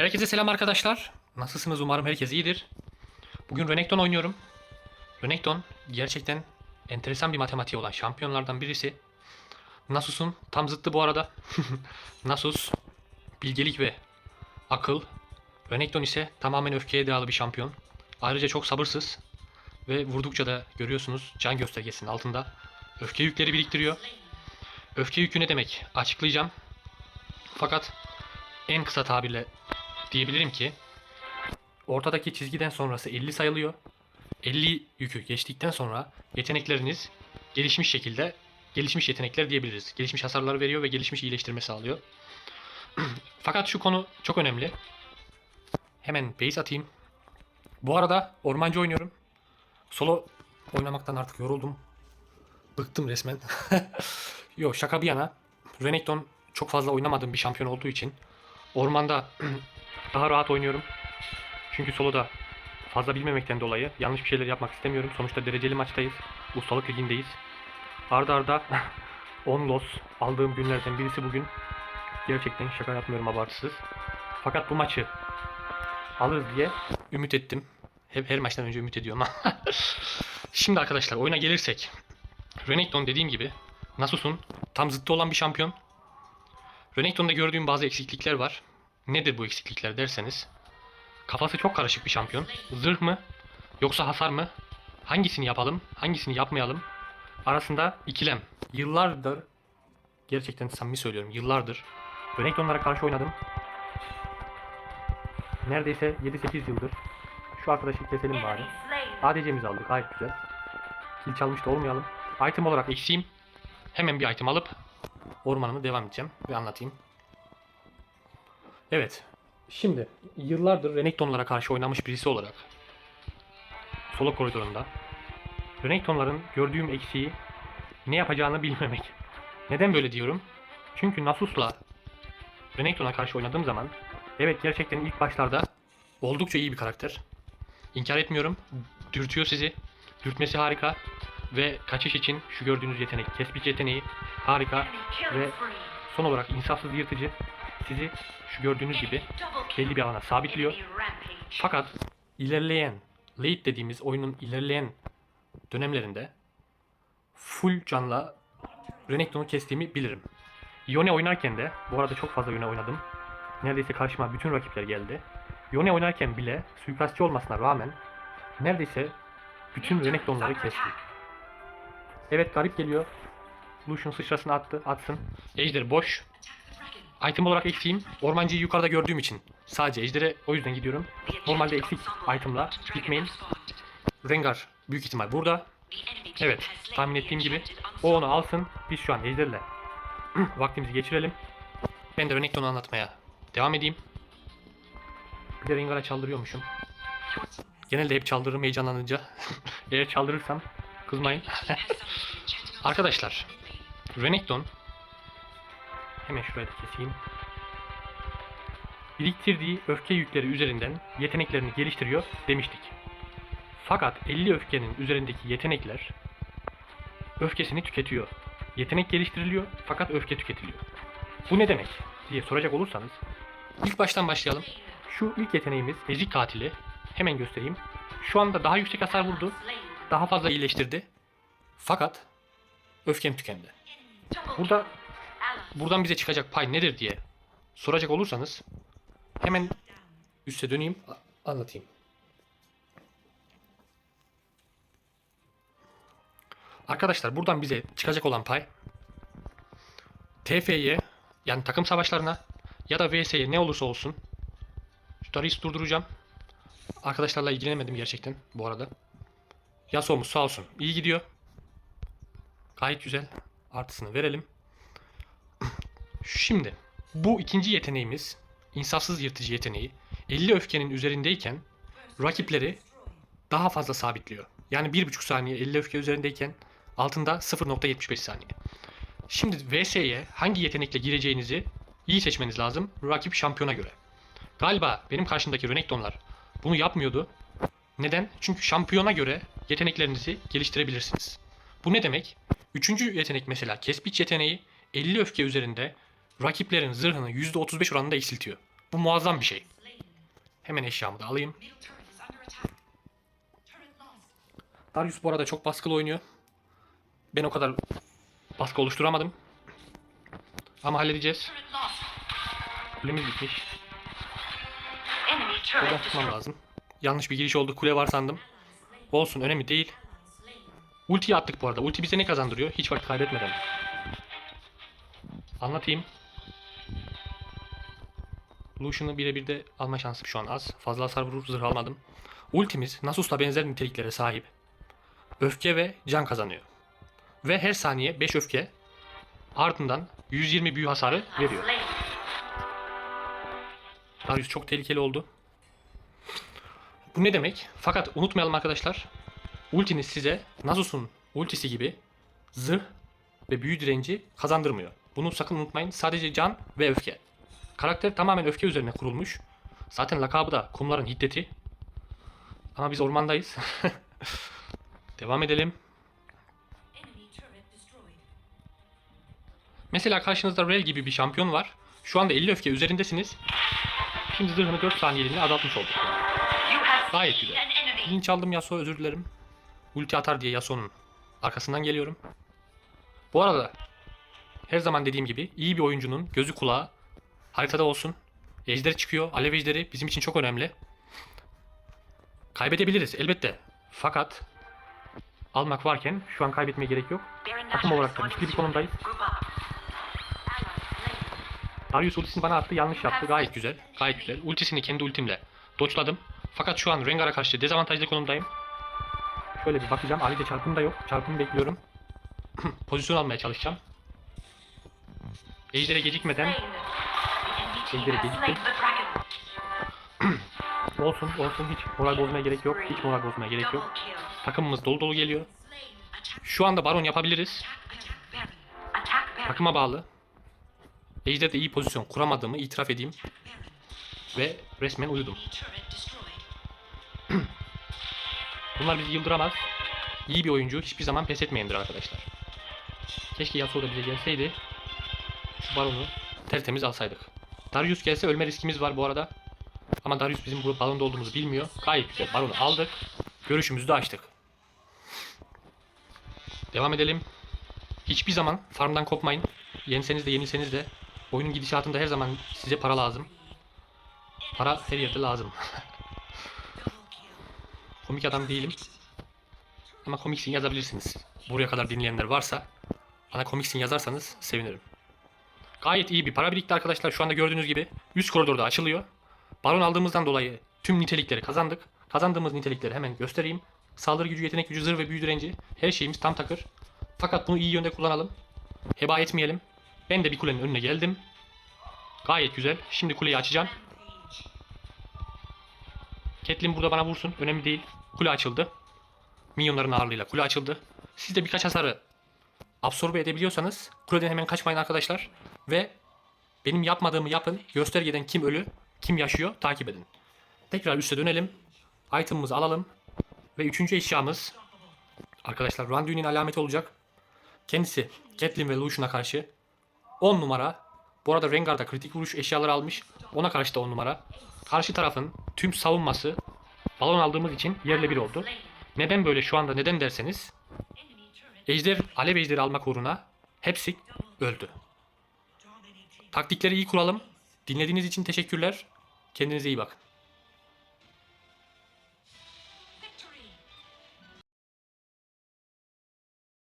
Herkese selam arkadaşlar. Nasılsınız? Umarım herkes iyidir. Bugün Renekton oynuyorum. Renekton gerçekten enteresan bir matematiği olan şampiyonlardan birisi. Nasus'un tam zıttı bu arada. Nasus bilgelik ve akıl. Renekton ise tamamen öfkeye dayalı bir şampiyon. Ayrıca çok sabırsız ve vurdukça da görüyorsunuz can göstergesinin altında öfke yükleri biriktiriyor. Öfke yükü ne demek? Açıklayacağım. Fakat en kısa tabirle diyebilirim ki ortadaki çizgiden sonrası 50 sayılıyor. 50 yükü geçtikten sonra yetenekleriniz gelişmiş şekilde gelişmiş yetenekler diyebiliriz. Gelişmiş hasarları veriyor ve gelişmiş iyileştirme sağlıyor. Fakat şu konu çok önemli. Hemen base atayım. Bu arada ormancı oynuyorum. Solo oynamaktan artık yoruldum. Bıktım resmen. Yok şaka bir yana. Renekton çok fazla oynamadığım bir şampiyon olduğu için ormanda daha rahat oynuyorum. Çünkü soloda fazla bilmemekten dolayı yanlış bir şeyler yapmak istemiyorum. Sonuçta dereceli maçtayız. Ustalık ligindeyiz. Arda arda 10 loss aldığım günlerden birisi bugün. Gerçekten şaka yapmıyorum abartısız. Fakat bu maçı alırız diye ümit ettim. Hep her maçtan önce ümit ediyorum. Şimdi arkadaşlar oyuna gelirsek. Renekton dediğim gibi Nasus'un tam zıttı olan bir şampiyon. Renekton'da gördüğüm bazı eksiklikler var. Nedir bu eksiklikler derseniz. Kafası çok karışık bir şampiyon. Zırh mı? Yoksa hasar mı? Hangisini yapalım? Hangisini yapmayalım? Arasında ikilem. Yıllardır gerçekten samimi söylüyorum yıllardır Renekton'lara karşı oynadım. Neredeyse 7-8 yıldır. Şu arkadaşı keselim bari. ADC'mizi aldık gayet güzel. Kill çalmış da olmayalım. Item olarak eksiğim. Hemen bir item alıp ormanımı devam edeceğim ve anlatayım. Evet. Şimdi yıllardır Renektonlara karşı oynamış birisi olarak solo koridorunda Renektonların gördüğüm eksiği ne yapacağını bilmemek. Neden böyle diyorum? Çünkü Nasus'la Renekton'a karşı oynadığım zaman evet gerçekten ilk başlarda oldukça iyi bir karakter. İnkar etmiyorum. Dürtüyor sizi. Dürtmesi harika. Ve kaçış için şu gördüğünüz yetenek, kespiç yeteneği harika. Ve son olarak insafsız yırtıcı sizi şu gördüğünüz gibi belli bir alana sabitliyor. Fakat ilerleyen, late dediğimiz oyunun ilerleyen dönemlerinde full canla Renekton'u kestiğimi bilirim. Yone oynarken de, bu arada çok fazla Yone oynadım. Neredeyse karşıma bütün rakipler geldi. Yone oynarken bile suikastçı olmasına rağmen neredeyse bütün Renekton'ları kesti. Evet garip geliyor. Lucian sıçrasını attı, atsın. Ejder boş. Item olarak eksiğim. Ormancıyı yukarıda gördüğüm için. Sadece Ejder'e o yüzden gidiyorum. Normalde eksik itemla gitmeyin. Rengar büyük ihtimal burada. Evet tahmin ettiğim gibi. O onu alsın. Biz şu an Ejder'le vaktimizi geçirelim. Ben de Renekton'u anlatmaya devam edeyim. Bir de Rengar'a çaldırıyormuşum. Genelde hep çaldırırım heyecanlanınca. Eğer çaldırırsam kızmayın. Arkadaşlar Renekton hemen şuraya da keseyim. Biriktirdiği öfke yükleri üzerinden yeteneklerini geliştiriyor demiştik. Fakat 50 öfkenin üzerindeki yetenekler öfkesini tüketiyor. Yetenek geliştiriliyor fakat öfke tüketiliyor. Bu ne demek diye soracak olursanız ilk baştan başlayalım. Şu ilk yeteneğimiz ezik katili. Hemen göstereyim. Şu anda daha yüksek hasar vurdu. Daha fazla iyileştirdi. Fakat öfkem tükendi. Burada buradan bize çıkacak pay nedir diye soracak olursanız hemen üste döneyim anlatayım. Arkadaşlar buradan bize çıkacak olan pay TF'ye yani takım savaşlarına ya da VS'ye ne olursa olsun şu Darius'u durduracağım. Arkadaşlarla ilgilenemedim gerçekten bu arada. Yasuo'muz sağ olsun iyi gidiyor. Gayet güzel. Artısını verelim. Şimdi bu ikinci yeteneğimiz insafsız yırtıcı yeteneği 50 öfkenin üzerindeyken rakipleri daha fazla sabitliyor. Yani 1.5 saniye 50 öfke üzerindeyken altında 0.75 saniye. Şimdi VS'ye hangi yetenekle gireceğinizi iyi seçmeniz lazım rakip şampiyona göre. Galiba benim karşımdaki Renektonlar bunu yapmıyordu. Neden? Çünkü şampiyona göre yeteneklerinizi geliştirebilirsiniz. Bu ne demek? Üçüncü yetenek mesela Kespiç yeteneği 50 öfke üzerinde rakiplerin zırhını %35 oranında eksiltiyor. Bu muazzam bir şey. Hemen eşyamı da alayım. Darius bu arada çok baskılı oynuyor. Ben o kadar baskı oluşturamadım. Ama halledeceğiz. Kulemiz bitmiş. Enemy Burada turret tutmam lazım. Yanlış bir giriş oldu. Kule var sandım. Olsun önemli değil. Ultiyi attık bu arada. Ulti bize ne kazandırıyor? Hiç vakit kaybetmeden. Anlatayım. Lucian'ı birebir de alma şansım şu an az. Fazla hasar vurup zırh almadım. Ultimiz Nasus'la benzer niteliklere sahip. Öfke ve can kazanıyor. Ve her saniye 5 öfke ardından 120 büyü hasarı veriyor. Darius çok tehlikeli oldu. Bu ne demek? Fakat unutmayalım arkadaşlar. Ultiniz size Nasus'un ultisi gibi zırh ve büyü direnci kazandırmıyor. Bunu sakın unutmayın. Sadece can ve öfke. Karakter tamamen öfke üzerine kurulmuş. Zaten lakabı da kumların hiddeti. Ama biz ormandayız. Devam edelim. Mesela karşınızda Rel gibi bir şampiyon var. Şu anda 50 öfke üzerindesiniz. Şimdi zırhını 4 saniyeliğine azaltmış olduk. Gayet güzel. Linç aldım Yasuo özür dilerim. Ulti atar diye Yasuo'nun arkasından geliyorum. Bu arada her zaman dediğim gibi iyi bir oyuncunun gözü kulağı haritada olsun. Ejder çıkıyor. Alev ejderi bizim için çok önemli. Kaybedebiliriz elbette. Fakat almak varken şu an kaybetmeye gerek yok. Takım olarak da güçlü bir konumdayız. Darius ultisini bana attı yanlış yaptı gayet güzel. Gayet güzel. Ultisini kendi ultimle doçladım. Fakat şu an Rengar'a karşı dezavantajlı konumdayım. Şöyle bir bakacağım. Ali'de çarpım da yok. Çarpımı bekliyorum. Pozisyon almaya çalışacağım. Ejder'e gecikmeden The dragon. olsun olsun hiç moral bozmaya gerek yok. Hiç moral bozmaya gerek yok. Takımımız dolu dolu geliyor. Şu anda baron yapabiliriz. Takıma bağlı. Ejder'de iyi pozisyon kuramadığımı itiraf edeyim. Ve resmen uyudum. Bunlar bizi yıldıramaz. İyi bir oyuncu hiçbir zaman pes etmeyendir arkadaşlar. Keşke Yasuo da bize gelseydi. Şu baronu tertemiz alsaydık. Darius gelse ölme riskimiz var bu arada. Ama Darius bizim bu balonda olduğumuzu bilmiyor. Gayet güzel. Baronu aldık. Görüşümüzü de açtık. Devam edelim. Hiçbir zaman farmdan kopmayın. Yenseniz de yenilseniz de oyunun gidişatında her zaman size para lazım. Para her yerde lazım. Komik adam değilim. Ama komiksin yazabilirsiniz. Buraya kadar dinleyenler varsa bana komiksin yazarsanız sevinirim. Gayet iyi bir para birikti arkadaşlar. Şu anda gördüğünüz gibi üst koridorda açılıyor. Baron aldığımızdan dolayı tüm nitelikleri kazandık. Kazandığımız nitelikleri hemen göstereyim. Saldırı gücü, yetenek gücü, zırh ve büyü direnci her şeyimiz tam takır. Fakat bunu iyi yönde kullanalım. Heba etmeyelim. Ben de bir kulenin önüne geldim. Gayet güzel. Şimdi kuleyi açacağım. Catelyn burada bana vursun. Önemli değil. Kule açıldı. Minyonların ağırlığıyla kule açıldı. Siz de birkaç hasarı absorbe edebiliyorsanız kuleden hemen kaçmayın arkadaşlar. Ve benim yapmadığımı yapın. Göstergeden kim ölü, kim yaşıyor takip edin. Tekrar üste dönelim. Item'ımızı alalım. Ve üçüncü eşyamız arkadaşlar Randuin'in alameti olacak. Kendisi Catelyn ve Lucian'a karşı 10 numara. Bu arada Rengar da kritik vuruş eşyaları almış. Ona karşı da 10 numara. Karşı tarafın tüm savunması balon aldığımız için yerle bir oldu. Neden böyle şu anda neden derseniz Ejder, Alev Ejderi almak uğruna hepsi öldü. Taktikleri iyi kuralım. Dinlediğiniz için teşekkürler. Kendinize iyi bakın.